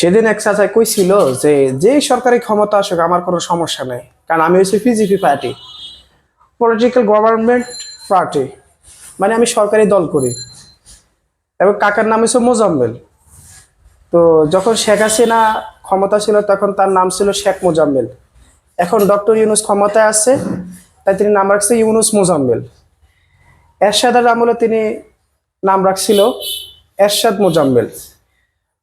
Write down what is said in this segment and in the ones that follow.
সেদিন এক চাচাই কইছিল যে যে সরকারি ক্ষমতা আসুক, আমার কোনো সমস্যা নেই। কারণ আমি হচ্ছে PGP party political government party মানে আমি সরকারি দল করি। এবং কাকার নাম হচ্ছে মোজাম্মেল। তো যখন শেখ হাসিনা ক্ষমতা ছিল, তখন তার নাম ছিল শেখ মোজাম্মেল। এখন ডক্টর ইউনুস ক্ষমতায় আছে, তাই তিনি নাম রাখছে ইউনুস মোজাম্মেল। এরশাদের আমলে তিনি নাম রাখছিল এরশাদ মোজাম্মেল।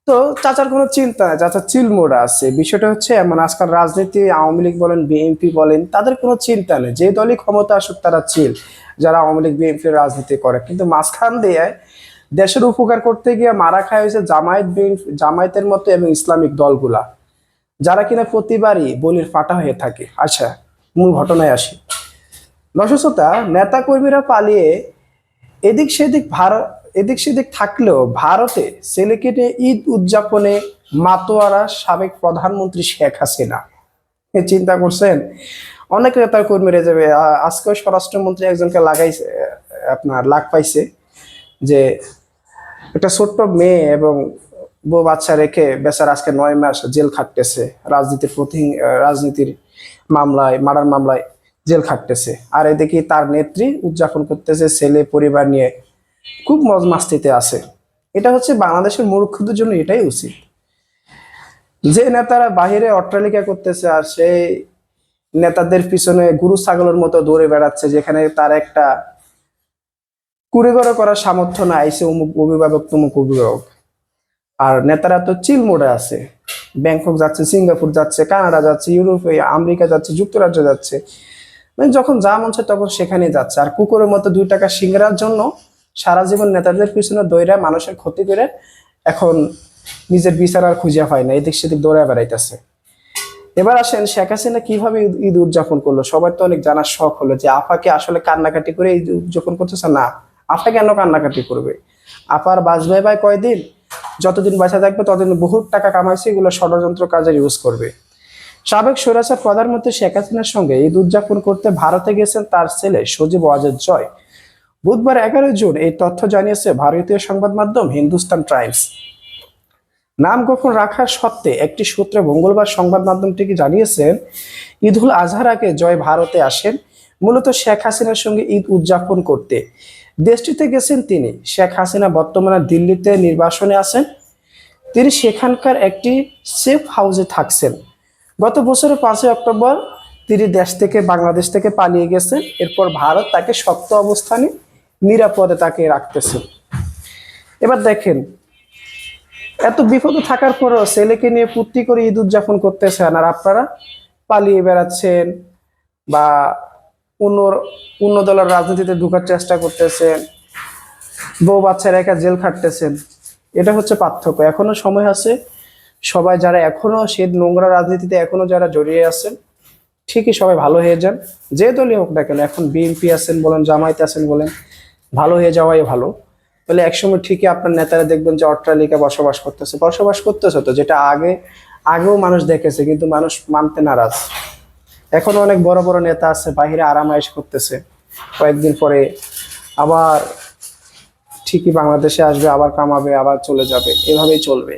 তো চাচার কোনো চিন্তা নাই চাচার চিল মোড়া আছে। বিষয়টা হচ্ছে এমন, আজকাল রাজনীতি, আওয়ামী লীগ বলেন, বিএনপি বলেন, তাদের কোনো চিন্তা নেই। যে দলই ক্ষমতা আসুক, তারা চিল, যারা আওয়ামী লীগ বিএনপির রাজনীতি করে। কিন্তু মাঝখান দিয়ে দেশের উপকার করতে গিয়ে মারা খায় হয়েছে জামায়াত বিএনপি জামায়াতের মতো এবং ইসলামিক দলগুলা, যারা কিনা প্রতিবারই বলির ফাটা হয়ে থাকে। আচ্ছা মূল ঘটনায় আসি। দর্শকতা নেতা কর্মীরা পালিয়ে এদিক সেদিক ভারত এদিক সেদিক থাকলেও ভারতে নিয়ে ঈদ উদযাপনে মাতোয়ারা সাবেক প্রধানমন্ত্রী শেখ হাসিনা। চিন্তা করছেন? অনেক নেতা কর্মীরা যাবে আজকেও স্বরাষ্ট্রমন্ত্রী একজনকে লাগাইছে আপনার লাগ পাইছে যে একটা ছোট্ট মেয়ে এবং বউ বাচ্চা রেখে বেচার আজকে নয় মাস জেল খাটতেছে, রাজনীতির প্রতি রাজনীতির মামলায়, মার্ডার মামলায় জেল খাটতেছে। আর এদিকে তার নেত্রী উদযাপন করতেছে ছেলে পরিবার নিয়ে। খুব মজ মাস্তিতে আছে। এটা হচ্ছে বাংলাদেশের মূর্খদের জন্য এটাই উচিত। যে নেতারা বাহিরে অট্টালিকা করতেছে আর সেই নেতাদের পিছনে গুরু ছাগলের মতো দৌড়ে বেড়াচ্ছে, যেখানে তার একটা কুড়েগড়ে করার সামর্থ্য না আইসে অমুক অভিভাবক, তমুক অভিভাবক। আর নেতারা তো চিল মোড়ে আছে। ব্যাংকক যাচ্ছে, সিঙ্গাপুর যাচ্ছে, কানাডা যাচ্ছে, ইউরোপে, আমেরিকা যাচ্ছে, যুক্তরাজ্য যাচ্ছে। মানে যখন যা মন তখন সেখানে যাচ্ছে। আর কুকুরের মতো দুই টাকা সিঙ্গারার জন্য সারা জীবন নেতাদের পিছনে দৌড়া মানুষের ক্ষতি করে এখন নিজের বিচার আর খুঁজে পায় না, এদিক সেদিক দৌড়া বেড়াইতেছে। এবার আসেন শেখ হাসিনা কীভাবে ঈদ- উদযাপন করল? সবার তো অনেক জানার শখ হলো যে, আপাকে আসলে কান্নাকাটি করে ঈদ উদযাপন করতেছে? না, আপা কেন কান্নাকাটি করবে? আপার বাঁচবে ভাই কয়দিন? যতদিন বাঁচা থাকবে, ততদিন বহুত টাকা কামাইছে, এগুলো ষড়যন্ত্র কাজে ইউজ করবে। সাবেক স্বৈরাচার প্রধানমন্ত্রী শেখ হাসিনার সঙ্গে ঈদ উদযাপন করতে ভারতে গেছেন তার ছেলে সজীব ওয়াজেদ জয়। বুধবার এগারো জুন এই তথ্য জানিয়েছে ভারতীয় সংবাদ মাধ্যম হিন্দুস্তান টাইমস। নাম গোপন রাখার সত্ত্বে একটি সূত্রে মঙ্গলবার সংবাদ মাধ্যমটিকে জানিয়েছেন, ঈদুল আজহার আগে জয় ভারতে আসেন, মূলত শেখ হাসিনার সঙ্গে ঈদ উদযাপন করতে। দেশটিতে গেছেন তিনি। শেখ হাসিনা বর্তমানে দিল্লিতে নির্বাসনে আছেন। তিনি সেখানকার একটি সেফ হাউসে থাকছেন। গত বছরের পাঁচই অক্টোবর তিনি দেশ থেকে বাংলাদেশ থেকে পালিয়ে গেছেন। এরপর ভারত তাকে শক্ত অবস্থানে নিরাপদে তাকে রাখতেছে। এবার দেখেন, এত বিপদে থাকার পরও ছেলেকে নিয়ে ফুর্তি করে ঈদ উদযাপন করতেছেন, আর আপনারা পালিয়ে বেড়াচ্ছেন বা অন্য অন্য দলের রাজনীতিতে ঢুকার চেষ্টা করতেছেন, বউ বাচ্চা একা জেল খাটতেছেন, এটা হচ্ছে পার্থক্য। এখনও সময় আছে, সবাই যারা এখনও সে নোংরা রাজনীতিতে এখনও যারা জড়িয়ে আছেন, ঠিকই সবাই ভালো হয়ে যান। যে দলই হোক না কেন, এখন বিএনপি আছেন বলেন, জামায়াতে আছেন বলেন ভালো হয়ে যাওয়াই ভালো। বলে একসময় ঠিকই আপনার নেতারা দেখবেন যে অট্টালিকা বসবাস করতেছে। বসবাস করতেছে তো, যেটা আগে, আগেও মানুষ দেখেছে, কিন্তু মানুষ মানতে নারাজ। এখন অনেক বড় বড় নেতা আছে, বাহিরে আরামায়েশ করতেছে। কয়েকদিন পরে আবার ঠিকই বাংলাদেশে আসবে, আবার কামাবে, আবার চলে যাবে। এভাবেই চলবে।